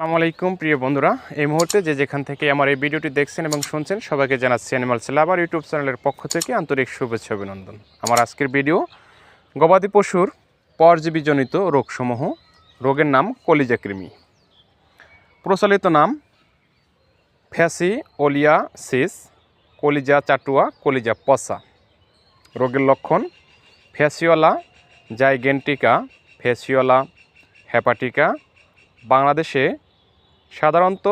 আসসালামু আলাইকুম, প্রিয় বন্ধুরা। এই মুহূর্তে যে যেখান থেকে আমার এই ভিডিওটি দেখছেন এবং শুনছেন, সবাইকে জানাচ্ছি অ্যানিমালস লাভার ইউটিউব চ্যানেলের পক্ষ থেকে আন্তরিক শুভেচ্ছা অভিনন্দন। আমার আজকের ভিডিও, গবাদি পশুর পরজীবীজনিত রোগসমূহ। রোগের নাম কলিজা কৃমি। প্রচলিত নাম ফ্যাসি ওলিয়া সিস কলিজা চাটুয়া, কলিজা পসা রোগের লক্ষণ, ফ্যাসিওলা জাইগেন্টিকা, ফ্যাসিওলা হ্যাপাটিকা বাংলাদেশে সাধারণত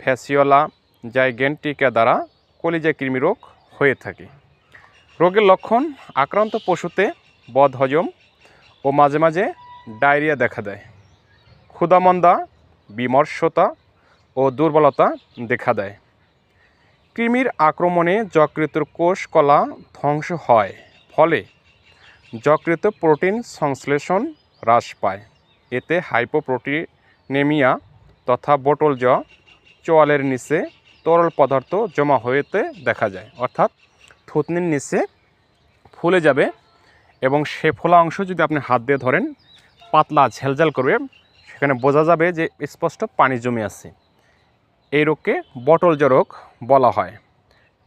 ফ্যাসিওলা জাইগেন্টিকা দ্বারা কলিজা কৃমি রোগ হয়ে থাকে। রোগের লক্ষণ আক্রান্ত পশুতে বদহজম ও মাঝে মাঝে ডায়রিয়া দেখা দেয়। ক্ষুদামন্দা বিমর্ষতা ও দুর্বলতা দেখা দেয়। কৃমির আক্রমণে যকৃতর কোষ কলা ধ্বংস হয়, ফলে যকৃত প্রোটিন সংশ্লেষণ হ্রাস পায়। এতে হাইপোপ্রোটিনেমিয়া তথা বোটল জ চোয়ালের নিচে তরল পদার্থ জমা হয়েতে দেখা যায়। অর্থাৎ থুতনির নিচে ফুলে যাবে এবং সে ফোলা অংশ যদি আপনি হাত দিয়ে ধরেন, পাতলা ঝেলঝাল করবে, সেখানে বোঝা যাবে যে স্পষ্ট পানি জমে আছে। এই রোগকে বটলজ রোগ বলা হয়।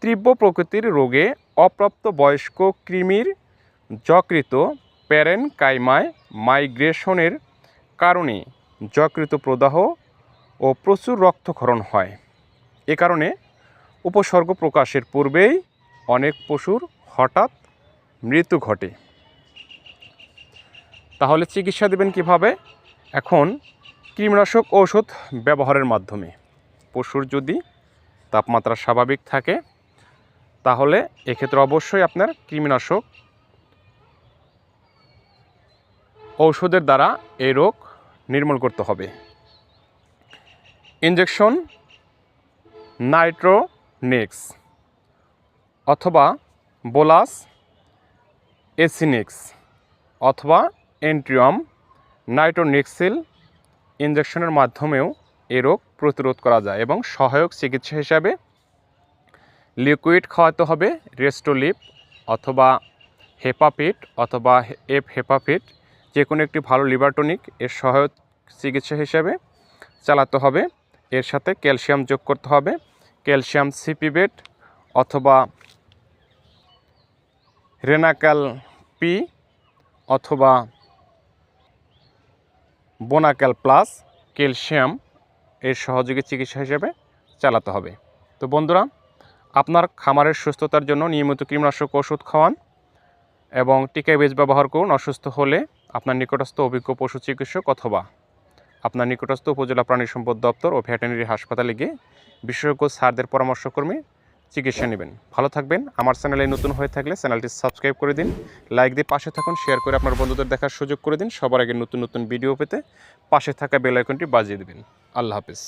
তীব্র প্রকৃতির রোগে অপ্রাপ্ত বয়স্ক কৃমির যকৃত প্যারেন কাইমায় মাইগ্রেশনের কারণে যকৃত প্রদাহ ও প্রচুর রক্তক্ষরণ হয়। এ কারণে উপসর্গ প্রকাশের পূর্বেই অনেক পশুর হঠাৎ মৃত্যু ঘটে। তাহলে চিকিৎসা দেবেন কীভাবে? এখন কৃমিনাশক ঔষধ ব্যবহারের মাধ্যমে। পশুর যদি তাপমাত্রা স্বাভাবিক থাকে, তাহলে এক্ষেত্রে অবশ্যই আপনার কৃমিনাশক ঔষধের দ্বারা এই রোগ নির্মূল করতে হবে। ইঞ্জেকশন নাইট্রোনেক্স অথবা বোলাস এসিনেক্স অথবা এন্ট্রিয়াম নাইট্রোনেক্সিল ইঞ্জেকশনের মাধ্যমেও এ রোগ প্রতিরোধ করা যায় এবং সহায়ক চিকিৎসা হিসাবে লিকুইড খাওয়াতে হবে, রেস্টোলিপ অথবা হেপাপিট অথবা এফ হেপাপিট, যে কোনো একটি ভালো লিভারটনিক এর সহায়ক চিকিৎসা হিসাবে চালাতে হবে। এর সাথে ক্যালসিয়াম যোগ করতে হবে। ক্যালসিয়াম সিপিবেট অথবা রেনাক্যাল পি অথবা বোনাক্যাল প্লাস ক্যালসিয়াম এর সহযোগী চিকিৎসা হিসেবে চালাতে হবে। তো বন্ধুরা, আপনার খামারের সুস্থতার জন্য নিয়মিত কীটনাশক ওষুধ খাওয়ান এবং টিকা বীজ ব্যবহার করুন। অসুস্থ হলে আপনার নিকটস্থ অভিজ্ঞ পশু চিকিৎসক অথবা আপনার নিকটস্থ উপজেলা প্রাণী সম্পদ দপ্তর ও ভেটেরিনারি হাসপাতালে গিয়ে বিশেষজ্ঞ স্যারদের পরামর্শক্রমে চিকিৎসা নেবেন। ভালো থাকবেন। আমার চ্যানেলে নতুন হয়ে থাকলে চ্যানেলটি সাবস্ক্রাইব করে দিন, লাইক দিয়ে পাশে থাকুন, শেয়ার করে আপনার বন্ধুদের দেখার সুযোগ করে দিন। সবার আগে নতুন নতুন ভিডিও পেতে পাশে থাকা বেল আইকনটি বাজিয়ে দেবেন। আল্লাহ হাফিজ।